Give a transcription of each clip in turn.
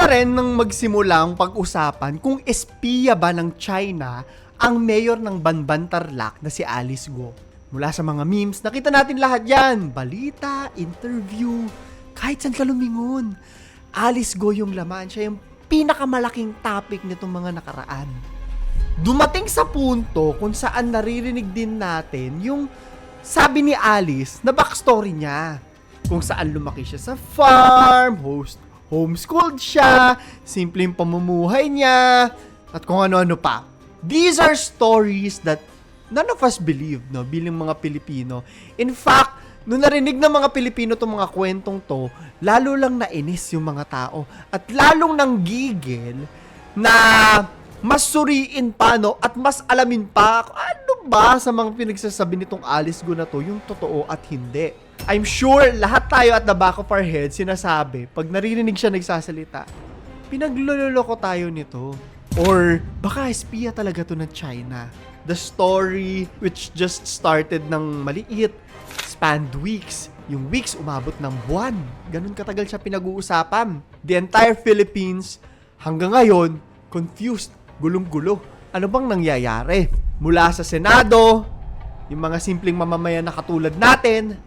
na rin nang magsimula ang pag-usapan kung espiya ba ng China ang mayor ng Banban Tarlac na si Alice Go. Mula sa mga memes, nakita natin lahat yan. Balita, interview, kahit saan ka lumingon. Alice Go yung laman. Siya yung pinakamalaking topic nitong mga nakaraan. Dumating sa punto kung saan naririnig din natin yung sabi ni Alice na backstory niya. Kung saan lumaki siya sa farm, host, homeschooled siya, simpleng pamumuhay niya, at kung ano-ano pa. These are stories that none of us believe, no, bilang mga Pilipino. In fact, nung narinig ng mga Pilipino itong mga kwentong to, lalo lang nainis yung mga tao. At lalong nanggigil na mas suriin pa, no, at mas alamin pa ano ba sa mga pinagsasabi nitong Alice Go na to, yung totoo at hindi. I'm sure lahat tayo at the back of our head sinasabi, pag naririnig siya nagsasalita, pinagloloko tayo nito. Or baka espiya talaga to ng China. The story which just started ng maliit, spanned weeks. Yung weeks umabot ng buwan. Ganun katagal siya pinag-uusapan. The entire Philippines hanggang ngayon confused, gulong-gulo. Ano bang nangyayari? Mula sa Senado, yung mga simpleng mamamayan na katulad natin,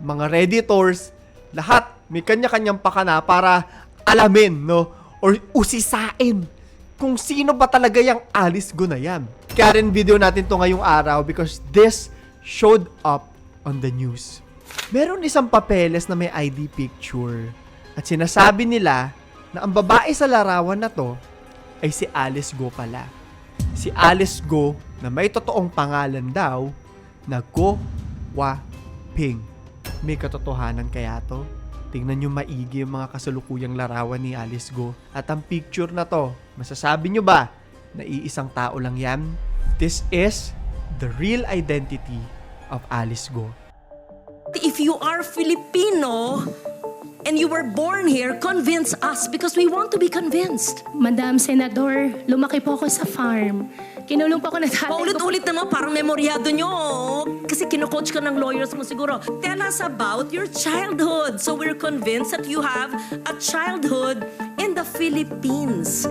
mga redditors, lahat may kanya-kanyang pakana para alamin, no? Or usisain kung sino ba talaga yung Alice Go na yan. Kaya rin video natin to ngayong araw because this showed up on the news. Meron isang papeles na may ID picture at sinasabi nila na ang babae sa larawan na to ay si Alice Go pala. Si Alice Go na may totoong pangalan daw na Go Wa Ping. May katotohanan kaya to? Tingnan nyo maigi yung mga kasalukuyang larawan ni Alice Go. At ang picture na to, masasabi nyo ba na iisang tao lang yan? This is the real identity of Alice Go. If you are Filipino and you were born here, convince us because we want to be convinced. Madam Senador, lumaki po ako sa farm. Kinulong po ako ng tatay ko. Paulit-ulit naman, parang memoryado nyo. Kasi kino-coach ka ng lawyers mo siguro. Tell us about your childhood. So we're convinced that you have a childhood in the Philippines.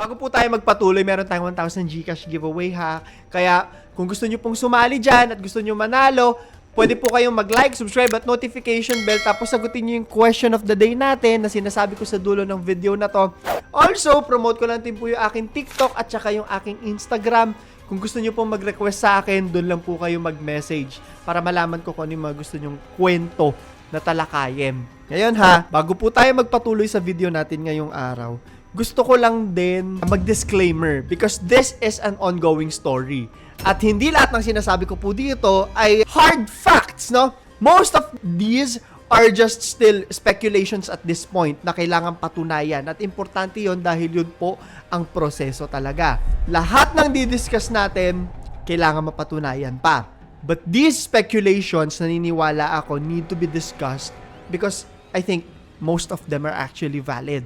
Bago po tayo magpatuloy, meron tayong 1,000 Gcash giveaway ha. Kaya kung gusto nyo pong sumali dyan at gusto nyo manalo, pwede po kayong mag-like, subscribe at notification bell tapos sagutin nyo yung question of the day natin na sinasabi ko sa dulo ng video na to. Also, promote ko lang din po yung aking TikTok at saka yung aking Instagram. Kung gusto nyo pong mag-request sa akin, doon lang po kayo mag-message para malaman ko kung ano yung mga gusto nyong kwento na talakayin. Ngayon ha, bago po tayo magpatuloy sa video natin ngayong araw, gusto ko lang din mag-disclaimer because this is an ongoing story. At hindi lahat ng sinasabi ko po dito ay hard facts, no? Most of these are just still speculations at this point na kailangan patunayan. At importante yon dahil yun po ang proseso talaga. Lahat ng didiscuss natin, kailangan mapatunayan pa. But these speculations, naniniwala ako, need to be discussed because I think most of them are actually valid.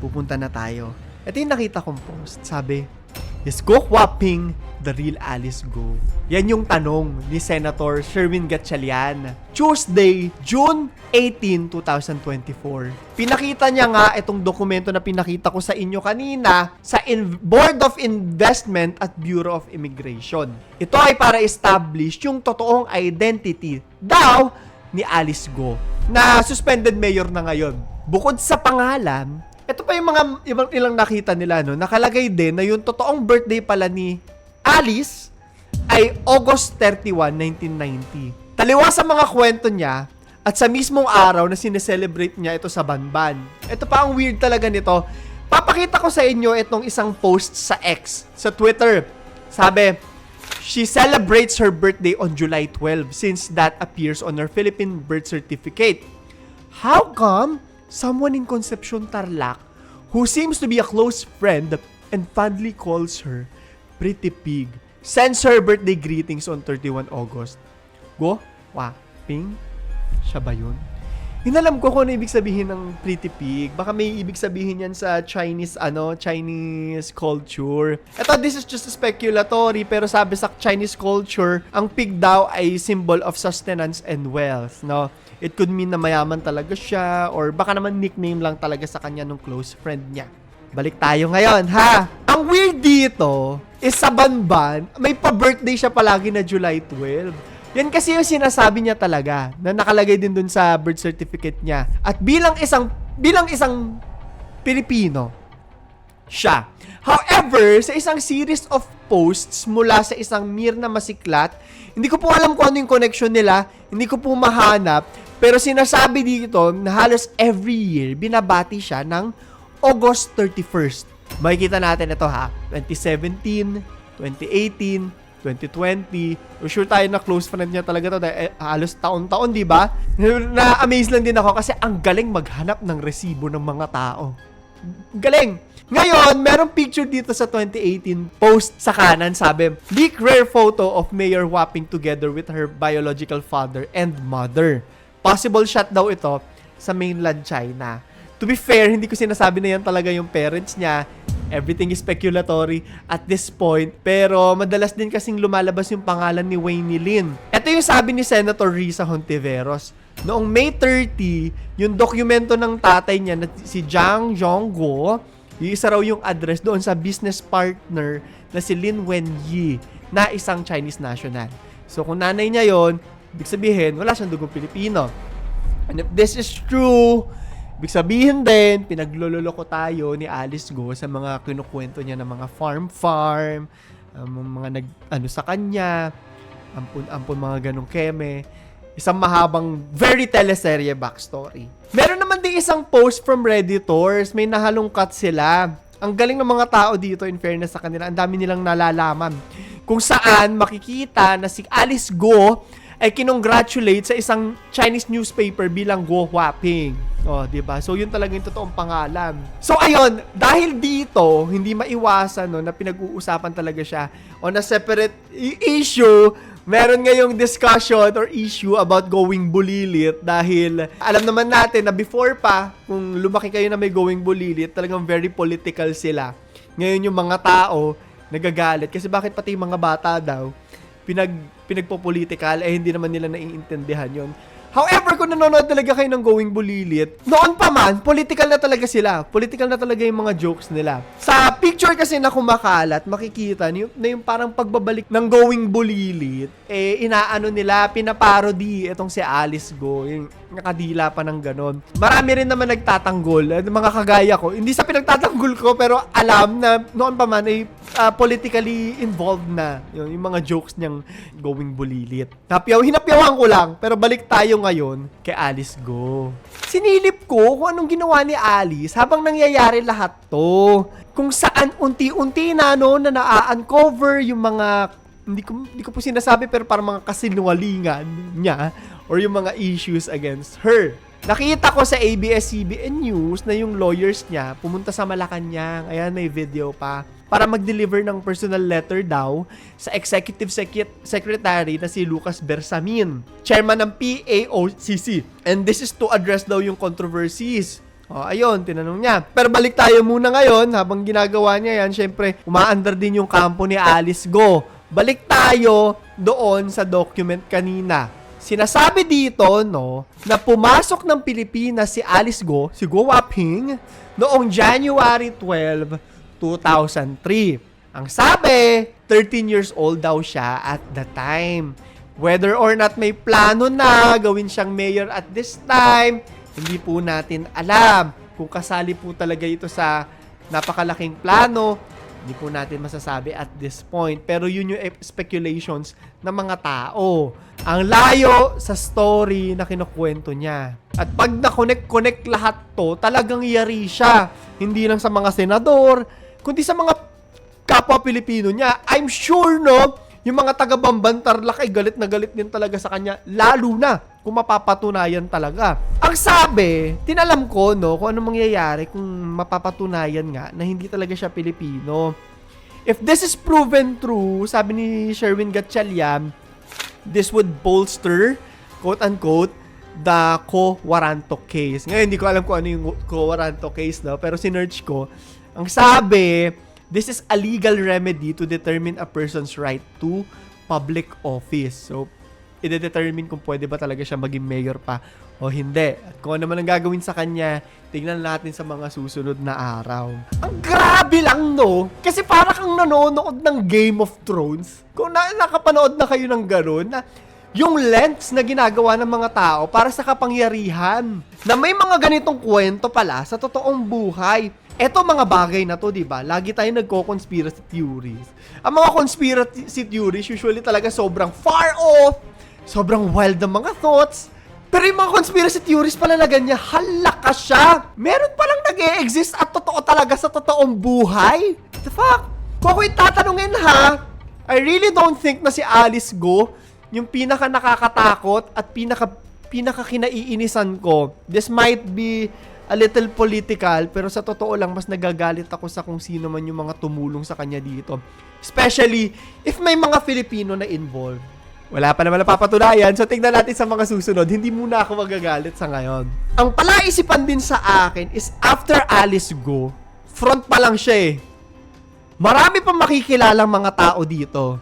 Pupunta na tayo. Ito yung nakita kong post. Sabi, Is Go the real Alice Go? Yan yung tanong ni Senator Sherwin Gatchalian. Tuesday, June 18, 2024. Pinakita niya nga itong dokumento na pinakita ko sa inyo kanina sa In- Board of Investment at Bureau of Immigration. Ito ay para establish yung totoong identity daw ni Alice Go na suspended mayor na ngayon. Bukod sa pangalan, ito pa yung mga ibang ilang nakita nila no. Nakalagay din na yung totoong birthday pala ni Alice ay August 31, 1990. Taliwa sa mga kwento niya at sa mismong araw na sineselebrate niya ito sa Banban. Ito pa ang weird talaga nito. Papakita ko sa inyo itong isang post sa X, sa Twitter. Sabi, She celebrates her birthday on July 12 since that appears on her Philippine birth certificate. How come someone in Concepcion Tarlac who seems to be a close friend and fondly calls her Pretty Pig sends her birthday greetings on 31 August? Go? Wa? Ping? Siya ba yun? Inalam ko kung ano ibig sabihin ng pretty pig. Baka may ibig sabihin yan sa Chinese, ano, Chinese culture. Ito, this is just speculatory, pero sabi sa Chinese culture, ang pig daw ay symbol of sustenance and wealth, no? It could mean na mayaman talaga siya, or baka naman nickname lang talaga sa kanya nung close friend niya. Balik tayo ngayon, ha? Ang weird dito is sa Banban, may pa-birthday siya palagi na July 12. Yan kasi yung sinasabi niya talaga na nakalagay din dun sa birth certificate niya. At bilang isang bilang isang Pilipino, siya. However, sa isang series of posts mula sa isang Mirna Masiklat, hindi ko po alam kung ano yung connection nila, hindi ko po mahanap, pero sinasabi dito na halos every year binabati siya ng August 31st. Makikita natin ito ha, 2017, 2018, 2020. I'm sure tayo na close friend niya talaga to dahil eh, halos taon-taon, di ba? Na-amaze lang din ako kasi ang galing maghanap ng resibo ng mga tao. Galing! Ngayon, merong picture dito sa 2018 post sa kanan, sabi, Leak rare photo of Mayor Wapping together with her biological father and mother. Possible shot daw ito sa mainland China. To be fair, hindi ko sinasabi na yan talaga yung parents niya. Everything is speculatory at this point. Pero madalas din kasing lumalabas yung pangalan ni Wayne Lin. Ito yung sabi ni Senator Risa Hontiveros. Noong May 30, yung dokumento ng tatay niya na si Zhang Zhongguo, yung isa raw yung address doon sa business partner na si Lin Wenyi na isang Chinese national. So kung nanay niya yon, ibig sabihin, wala siyang dugong Pilipino. And if this is true, ibig sabihin din, pinaglololoko tayo ni Alice Go sa mga kinukwento niya ng mga farm-farm, um, mga nag, ano sa kanya, ampun-ampun mga ganong keme. Isang mahabang, very teleserye backstory. Meron naman din isang post from Redditors, may nahalong cut sila. Ang galing ng mga tao dito, in fairness sa kanila, ang dami nilang nalalaman. Kung saan makikita na si Alice Go ay kinongratulate sa isang Chinese newspaper bilang Guo Huaping. Oh, 'di ba? So 'yun talaga yung totoong pangalan. So ayun, dahil dito hindi maiwasan no na pinag-uusapan talaga siya on a separate issue. Meron ngayong discussion or issue about going bulilit dahil alam naman natin na before pa, kung lumaki kayo na may going bulilit, talagang very political sila. Ngayon yung mga tao nagagalit kasi bakit pati yung mga bata daw pinag pinagpo-political eh hindi naman nila naiintindihan yon. However, kung nanonood talaga kayo ng Going Bulilit, noon pa man, political na talaga sila. Political na talaga yung mga jokes nila. Sa picture kasi na kumakalat, makikita niyo na yung parang pagbabalik ng Going Bulilit, eh, inaano nila, pinaparody itong si Alice Go, yung nakadila pa ng ganon. Marami rin naman nagtatanggol, eh, mga kagaya ko. Hindi sa pinagtatanggol ko, pero alam na noon pa man, eh, ah, politically involved na yun, yung mga jokes niyang Going Bulilit. Napyaw, hinapyawan ko lang, pero balik tayo ngayon kay Alice Go. Sinilip ko kung anong ginawa ni Alice habang nangyayari lahat to. Kung saan unti-unti na no, na na-uncover yung mga hindi ko hindi ko po sinasabi pero parang mga kasinungalingan niya or yung mga issues against her. Nakita ko sa ABS-CBN News na yung lawyers niya pumunta sa Malacanang. Ayan, may video pa. Para mag-deliver ng personal letter daw sa Executive Secret- Secretary na si Lucas Bersamin, chairman ng PAOCC. And this is to address daw yung controversies. O, ayun, tinanong niya. Pero balik tayo muna ngayon, habang ginagawa niya yan, syempre, umaandar din yung kampo ni Alice Go. Balik tayo doon sa document kanina. Sinasabi dito, no, na pumasok ng Pilipinas si Alice Go, si Go Waping, noong January 12, 2003. Ang sabi, 13 years old daw siya at the time. Whether or not may plano na gawin siyang mayor at this time, hindi po natin alam. Kung kasali po talaga ito sa napakalaking plano, hindi po natin masasabi at this point. Pero yun yung speculations ng mga tao. Ang layo sa story na kinukwento niya. At pag na-connect-connect lahat to, talagang yari siya. Hindi lang sa mga senador, kundi sa mga kapwa Pilipino niya. I'm sure, no, yung mga taga-Bamban Tarlac ay galit na galit din talaga sa kanya. Lalo na kung mapapatunayan talaga. Ang sabi, tinalam ko, no, kung anong mangyayari kung mapapatunayan nga na hindi talaga siya Pilipino. If this is proven true, sabi ni Sherwin Gatchalian, this would bolster, quote-unquote, the Co Waranto case. Ngayon, hindi ko alam kung ano yung Co Waranto case, no? Pero sinerch ko, ang sabi, this is a legal remedy to determine a person's right to public office. So, i-determine kung pwede ba talaga siya maging mayor pa o hindi. At kung ano man ang gagawin sa kanya, tingnan natin sa mga susunod na araw. Ang grabe lang, no? Kasi para kang nanonood ng Game of Thrones. Kung na nakapanood na kayo ng gano'n, na yung lengths na ginagawa ng mga tao para sa kapangyarihan. Na may mga ganitong kwento pala sa totoong buhay. Eto mga bagay na to, di ba? Lagi tayo nagko-conspiracy theories. Ang mga conspiracy theories usually talaga sobrang far off, sobrang wild ng mga thoughts, pero yung mga conspiracy theories pala na ganyan, hala ka siya! Meron palang nag exist at totoo talaga sa totoong buhay? The fuck? Kung ako yung tatanungin ha, I really don't think na si Alice Go yung pinaka nakakatakot at pinaka pinaka kinaiinisan ko. This might be a little political, pero sa totoo lang, mas nagagalit ako sa kung sino man yung mga tumulong sa kanya dito. Especially, if may mga Filipino na involved. Wala pa naman napapatunayan, so tingnan natin sa mga susunod. Hindi muna ako magagalit sa ngayon. Ang palaisipan din sa akin is after Alice go, front pa lang siya eh. Marami pa makikilalang mga tao dito.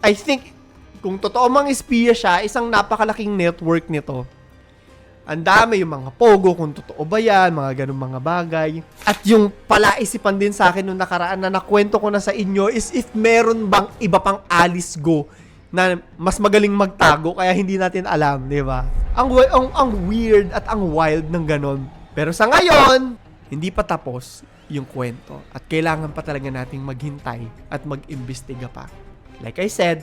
I think, kung totoo mang espiya siya, isang napakalaking network nito. Ang dami yung mga pogo, kung totoo ba yan, mga ganun mga bagay. At yung palaisipan din sa akin nung nakaraan na nakwento ko na sa inyo is if meron bang iba pang Alice Go na mas magaling magtago kaya hindi natin alam, di ba? Ang, ang, ang weird at ang wild ng ganon. Pero sa ngayon, hindi pa tapos yung kwento. At kailangan pa talaga nating maghintay at mag-imbestiga pa. Like I said,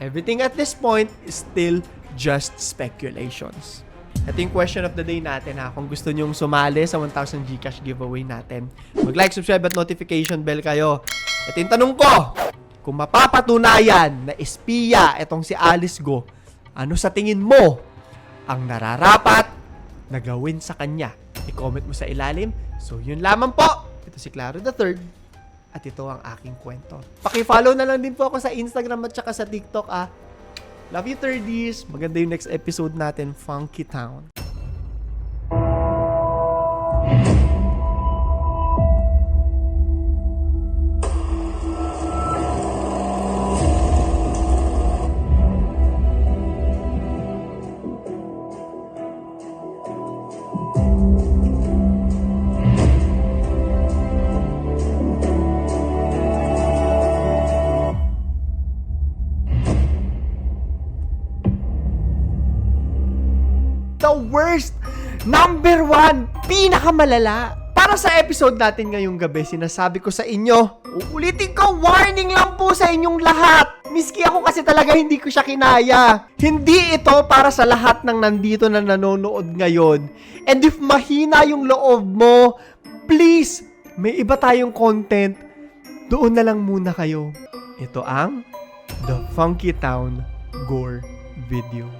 everything at this point is still just speculations. Ito yung question of the day natin ha. Kung gusto nyong sumali sa 1,000 Gcash giveaway natin, mag-like, subscribe at notification bell kayo. Ito yung tanong ko. Kung mapapatunayan na espiya itong si Alice Go, ano sa tingin mo ang nararapat na gawin sa kanya? I-comment mo sa ilalim. So, yun lamang po. Ito si Claro the Third. At ito ang aking kwento. Paki-follow na lang din po ako sa Instagram at saka sa TikTok ah. Love you 30s. Maganda yung next episode natin, Funky Town. Pinakamalala. Para sa episode natin ngayong gabi, sinasabi ko sa inyo, uulitin ko, warning lang po sa inyong lahat. Miski ako kasi talaga hindi ko siya kinaya. Hindi ito para sa lahat ng nandito na nanonood ngayon. And if mahina yung loob mo, please, may iba tayong content. Doon na lang muna kayo. Ito ang The Funky Town Gore Video.